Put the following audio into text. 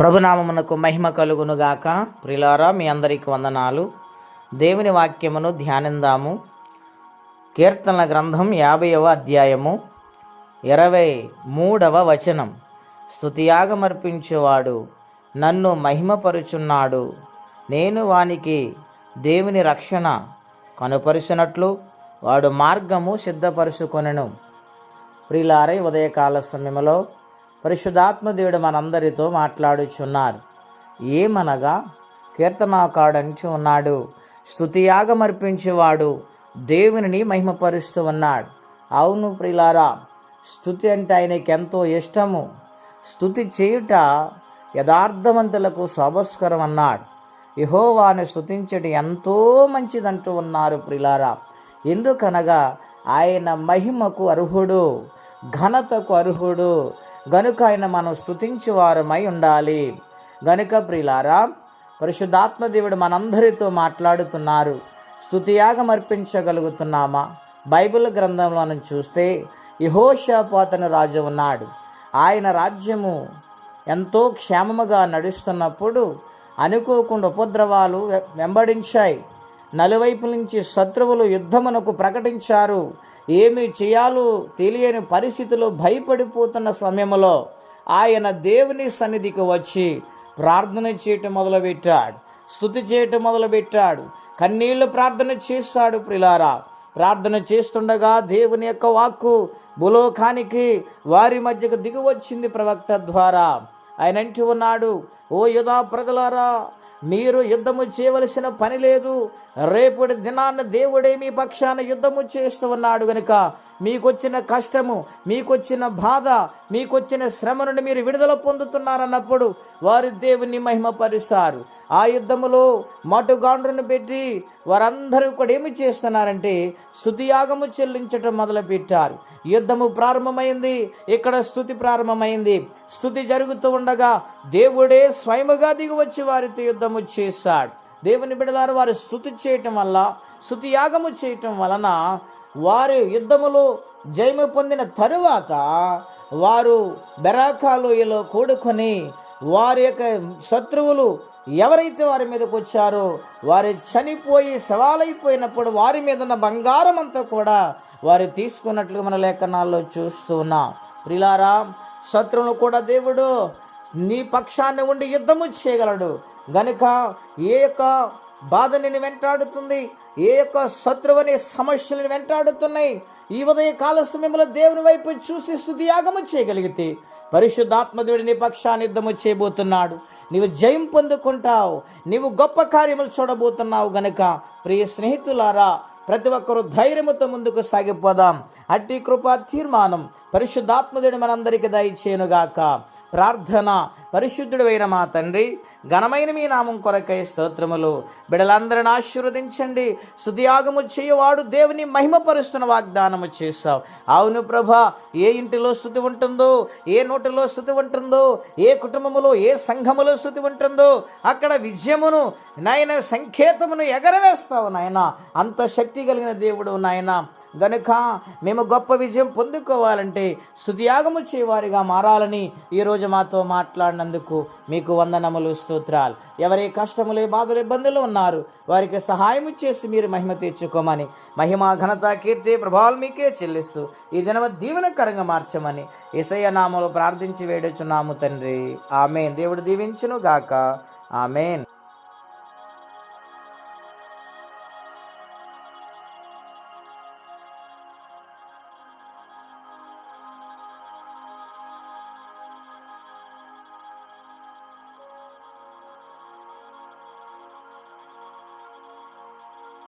ప్రభునామమునకు మహిమ కలుగునుగాక. ప్రిలారా మీ అందరికి వందనాలు. దేవుని వాక్యమును ధ్యానిందాము. కీర్తనల గ్రంథం యాభైవ అధ్యాయము ఇరవై మూడవ వచనం. స్తుతియాగమర్పించేవాడు నన్ను మహిమపరుచున్నాడు. నేను వానికి దేవుని రక్షణ కనుపరుచినట్లు వాడు మార్గము సిద్ధపరుచుకొనెను. ప్రిలారై ఉదయకాల సమయంలో పరిశుద్ధాత్మదేవుడు మనందరితో మాట్లాడుచున్నారు. ఏమనగా కీర్తనాకాడంచు ఉన్నాడు. స్థుతియాగమర్పించేవాడు దేవునిని మహిమపరుస్తూ ఉన్నాడు. అవును ప్రిలారా స్థుతి అంటే ఆయనకి ఎంతో ఇష్టము. స్థుతి చేయుట యథార్థవంతులకు శోభస్కరం అన్నాడు. యహోవాను స్థుతించడం ఎంతో మంచిదంటూ ఉన్నారు ప్రిలారా. ఎందుకనగా ఆయన మహిమకు అర్హుడు ఘనతకు అర్హుడు గనుక ఆయన మనం స్థుతించేవారమై ఉండాలి. గనుక ప్రిలారా పరిశుద్ధాత్మ దేవుడు మనందరితో మాట్లాడుతున్నారు. స్థుతియాగం అర్పించగలుగుతున్నామా? బైబిల్ గ్రంథంలో మనం చూస్తే యహోషాపాతను రాజు ఉన్నాడు. ఆయన రాజ్యము ఎంతో క్షేమముగా నడుస్తున్నప్పుడు అనుకోకుండా ఉపద్రవాలు వెంబడించాయి. నలువైపు నుంచి శత్రువులు యుద్ధమునకు ప్రకటించారు. ఏమి చేయాలో తెలియని పరిస్థితిలో భయపడిపోతున్న సమయంలో ఆయన దేవుని సన్నిధికి వచ్చి ప్రార్థన చేయటం మొదలుపెట్టాడు. స్థుతి చేయటం మొదలుపెట్టాడు. కన్నీళ్ళు ప్రార్థన చేస్తాడు ప్రిలారా. ప్రార్థన చేస్తుండగా దేవుని యొక్క వాక్కు భూలోకానికి వారి మధ్యకు దిగువచ్చింది ప్రవక్త ద్వారా. ఆయన అంటూ ఉన్నాడు ఓ యుధా ప్రజలారా మీరు యుద్ధము చేయవలసిన పని లేదు. రేపటి దినాన్న దేవుడే మీ పక్షాన యుద్ధము చేస్తూ ఉన్నాడు గనుక మీకొచ్చిన కష్టము మీకొచ్చిన బాధ మీకొచ్చిన శ్రమ నుండి మీరు విడుదల పొందుతున్నారన్నప్పుడు వారి దేవుని మహిమపరుస్తారు. ఆ యుద్ధములో మటుగాండ్రును పెట్టి వారందరూ కూడా ఏమి చేస్తున్నారంటే స్థుతియాగము చెల్లించటం మొదలుపెట్టారు. యుద్ధము ప్రారంభమైంది. ఇక్కడ స్థుతి ప్రారంభమైంది. స్థుతి జరుగుతూ ఉండగా దేవుడే స్వయముగా దిగువచ్చి వారితో యుద్ధము చేస్తాడు. దేవుని బిడలారు వారు స్థుతి చేయటం వల్ల స్థుతియాగము చేయటం వలన వారు యుద్ధములో జయము పొందిన తరువాత వారు బెరాకాలోయలో కూడుకొని వారి యొక్క శత్రువులు ఎవరైతే వారి మీదకి వచ్చారో వారు చనిపోయి సవాలైపోయినప్పుడు వారి మీద ఉన్న బంగారం అంతా కూడా వారు తీసుకున్నట్లు మన లేఖనాల్లో చూస్తూ ఉన్నాం. ప్రిలారా శత్రువులు కూడా దేవుడు నీ పక్షాన్ని ఉండి యుద్ధము చేయగలడు. గనుక ఏ యొక్క బాధ నిన్ను వెంటాడుతుంది? ఏ యొక్క శత్రువుని సమస్యలను వెంటాడుతున్నాయి? ఈ ఉదయ కాల సమయంలో దేవుని వైపు చూసి స్థుతియాగము చేయగలిగితే పరిశుద్ధాత్మ దేవుడు నీ పక్షాన్ని యుద్ధము చేయబోతున్నాడు. నీవు జయం పొందుకుంటావు. నీవు గొప్ప కార్యములు చూడబోతున్నావు గనుక ప్రియ స్నేహితులారా ప్రతి ఒక్కరూ ధైర్యముతో ముందుకు సాగిపోదాం. అట్టి కృపా తీర్మానం పరిశుద్ధాత్మదేవుడు మనందరికీ దయచేయనుగాక. ప్రార్థన పరిశుద్ధుడైన మా తండ్రి ఘనమైన మీ నామం కొరకై స్తోత్రములు. బిడలందరిని ఆశీర్వదించండి. సుతియాగము చేయవాడు దేవుని మహిమపరుస్తున్న వాగ్దానము చేస్తావు అవును ప్రభా ఏ ఇంటిలో స్థుతి ఉంటుందో ఏ నోటిలో స్థుతి ఉంటుందో ఏ కుటుంబములో ఏ సంఘములో స్థుతి ఉంటుందో అక్కడ విజయమును నాయన సంకేతమును ఎగరవేస్తావు నాయన. అంత శక్తి కలిగిన దేవుడు నాయన. గనుక మేము గొప్ప విజయం పొందుకోవాలంటే సుతియాగము చేయవారిగా మారాలని ఈరోజు మాతో మాట్లాడినందుకు మీకు వందనములు స్తోత్రాలు. ఎవరే కష్టములు బాధలు ఇబ్బందులు ఉన్నారు వారికి సహాయం చేసి మీరు మహిమ తెచ్చుకోమని మహిమ ఘనత కీర్తి ప్రభావాలు మీకే చెల్లిస్తూ ఈ దినవ దీవెనకరంగా మార్చమని ఇసయ నామలో ప్రార్థించి వేడుచున్నాము తండ్రి. ఆమెన్. దేవుడు దీవించును గాక ఆమెన్.